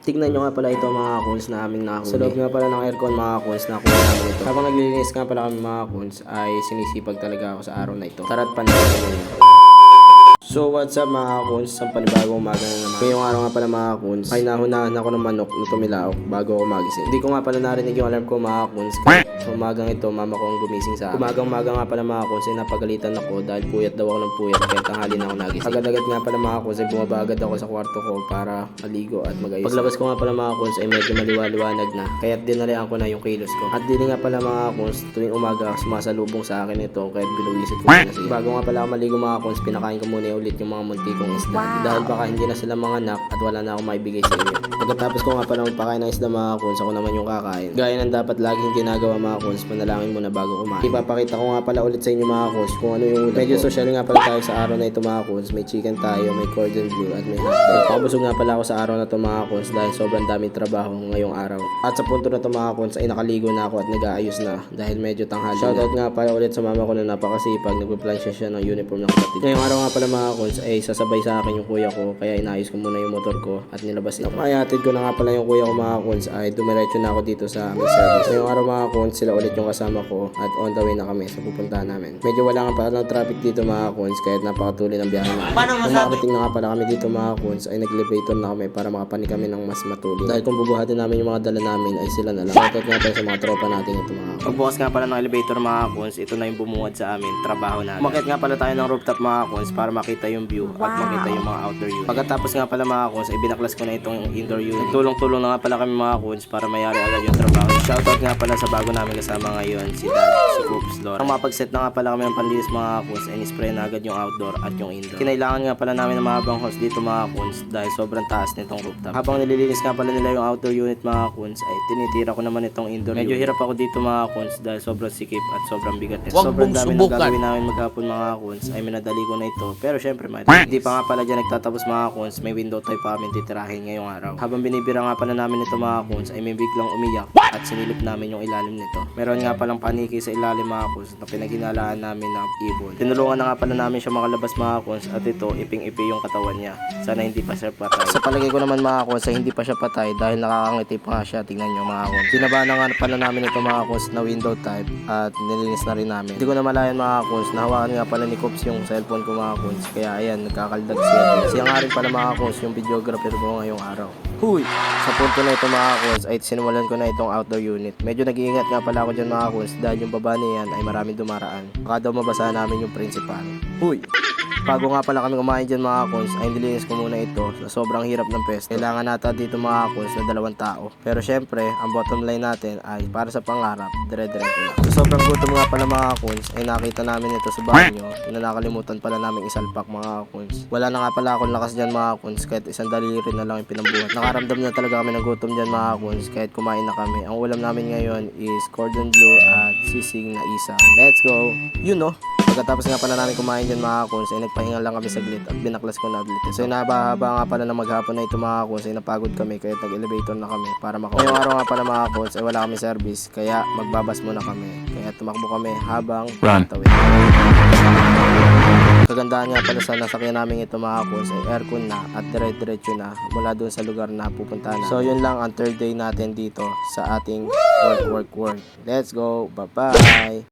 Tignan nyo nga pala ito mga coons na aming nakahuli. Sa loob nga pala ng aircon mga coons na kuha namin ito. Habang naglilinis nga pala kami mga coons ay sinisipag talaga ako sa araw na ito. Tara't panoorin ninyo. So what's up mga kuns, ang panibagong umaga na naman. Ngayong araw nga pala mga kuns, ay nahunahan ako ng manok na tumilaok bago ako magising. Hindi ko nga pala narinig yung alarm ko mga kuns. Sa umagang ito, mama ko ang gumising sa akin. Umagang umaga nga pala mga kuns, ay napagalitan ako dahil puyat daw ako ng puyat kaya tanghali na ako nagising. Agad-agad nga pala mga kuns, ay bumaba agad ako sa kwarto ko para maligo at magayos. Paglabas ko nga pala mga kuns, ay medyo maliwa-liwanag na. Kaya dinalian ko na yung kilos ko. At din nga pala mga kuns, tuwing umaga sumasalubong sa akin ito kaya biluwisit ko na. Bago nga pala ako maligo mga kuns, pinakain ko muna ulit yung mga munti kong isda. Dahil baka hindi na sila mga anak at wala na akong maibigay sa inyo. Pagkatapos ko nga pala magpakain ng isda mga kuns, ako naman yung kakain. Gaya ng dapat laging ginagawa mga kuns, manalangin muna bago kumain. Ipapakita ko nga pala ulit sa inyo mga kuns kung ano yung Medyo social nga pala tayo sa araw na ito mga kuns. May chicken tayo, may cordon bleu at may hotdog. Pakabusog nga pala ako sa araw na ito mga kuns dahil sobrang daming trabaho ngayong araw. At sa punto na ito mga kuns ay nakaligo na ako at nag-aayos na dahil medyo tanghali Shoutout nga pala ulit sa mama ko na napakasipag. Nagpa-plan siya siya ng uniform ng kapatid. Ngayong araw nga pala mga kuns ay sasabay sa akin yung kuya ko kaya inayos ko muna yung motor ko at nilabas ito. Napayatid ko na nga pala yung kuya ko mga kuns ay dumiretso na ako dito sa aming service. Ngayong araw mga kuns sila ulit yung kasama ko at on the way na kami sa pupuntahan namin. Medyo wala nga pala ng traffic dito mga kuns kahit napakatuloy ng biyahe namin. Paano Nung makarating na nga pala kami dito mga kuns ay nag-elevator na kami para makapani kami ng mas matuli. Dahil kung bubuhatin namin yung mga dala namin ay sila na lang. Shoutout nga pala sa mga tropa natin ito mga kuns. Pagbukas nga pala ng elevator mga kuns, ito na yung bumuhat sa amin, trabaho natin. Umakit nga pala tayo ng rooftop mga kuns para makita yung view at makita yung mga outdoor unit. Pagkatapos nga pala mga kuns ay binaklas ko na itong indoor unit. Tulong-tulong na nga pala kami mga kuns para mayari agad yung trabaho. Shoutout nga pala sa bago namin kasama ngayon, si Dad, si Coops, Laura. Ang mapag-set na nga pala kami ng panlinis mga kuns ay spray na agad yung outdoor at yung indoor. Kinailangan nga pala namin ng mahabang hose dito mga kuns dahil sobrang taas nitong rooftop. Habang nililinis nga pala nila yung outdoor unit mga kuns ay tinitira ko naman itong indoor Medyo hirap ako dito mga kuns dahil sobrang sikip at sobrang bigat. At sobrang dami ng subukan. gagawin namin maghapon mga kuns ay minadali ko na ito. Pero syempre may hindi pa nga pala dyan nagtatapos mga kuns may window type pa kami titirahin ngayong araw. Habang binibira nga pala namin ito mga kuns ay may biglang umiyak at sinilip namin yung ilalim nito. Meron nga palang paniki sa ilalim mga kuns na pinaghinalaan namin ng ibon. Tinulungan na nga pala namin siya makalabas mga kuns at ito iping-ipi yung katawan niya. Sana hindi pa siya patay. Sa palagay ko naman mga kuns ay hindi pa siya patay dahil nakakangiti pa nga siya. Tingnan nyo mga kuns. Binaba na nga pala namin ito mga kuns na window type at nilinis na rin namin. Hindi ko na malayan mga kuns. Nahawakan nga pala ni Cops yung cellphone ko mga kuns. Kaya ayan, nagkakaldag siya. Siya nga rin pala mga kuns yung videographer ko ngayong araw. Huy! Sa punto na ito mga kuns ay sinimulan ko na itong outdoor unit. Medyo nag-iingat nga pala ako dyan mga kuns dahil yung baba niyan ay maraming dumaraan. Baka daw mabasahan namin yung principal. Huy! Bago nga pala kami kumain dyan mga kuns, ay nilinis ko muna ito sa sobrang hirap ng pwesto. Kailangan nata dito mga kuns na dalawang tao. Pero syempre, ang bottom line natin ay para sa pangarap, dire-diretso lang. Sa sobrang gutom nga pala mga kuns, ay nakita namin ito sa banyo na nakalimutan pala namin isalpak mga kuns. Wala na nga pala akong lakas dyan mga kuns kahit isang daliri na lang yung pinambuhat. Nakaramdam na talaga kami ng gutom dyan mga kuns kahit kumain na kami. Ang ulam namin ngayon is cordon bleu at sisig na isa. Let's go! You know, Pagkatapos nga pala namin kumain dyan mga kuns, ay nagpahinga lang kami saglit at binaklas ko na ulit. So nabahaba nga pala ng maghapon na ito mga kuns, ay napagod kami kaya nag-elevator na kami para makauwi. Ngayong araw nga pala mga kuns, ay wala kami service kaya magbabas muna kami. Kaya tumakbo kami habang Run. tawid. Kagandahan nga pala sa nasakyan namin ito mga kuns ay aircon na at dire-diretso na mula doon sa lugar na pupuntahan na. So yun lang ang third day natin dito sa ating work work work. Let's go. Bye-bye.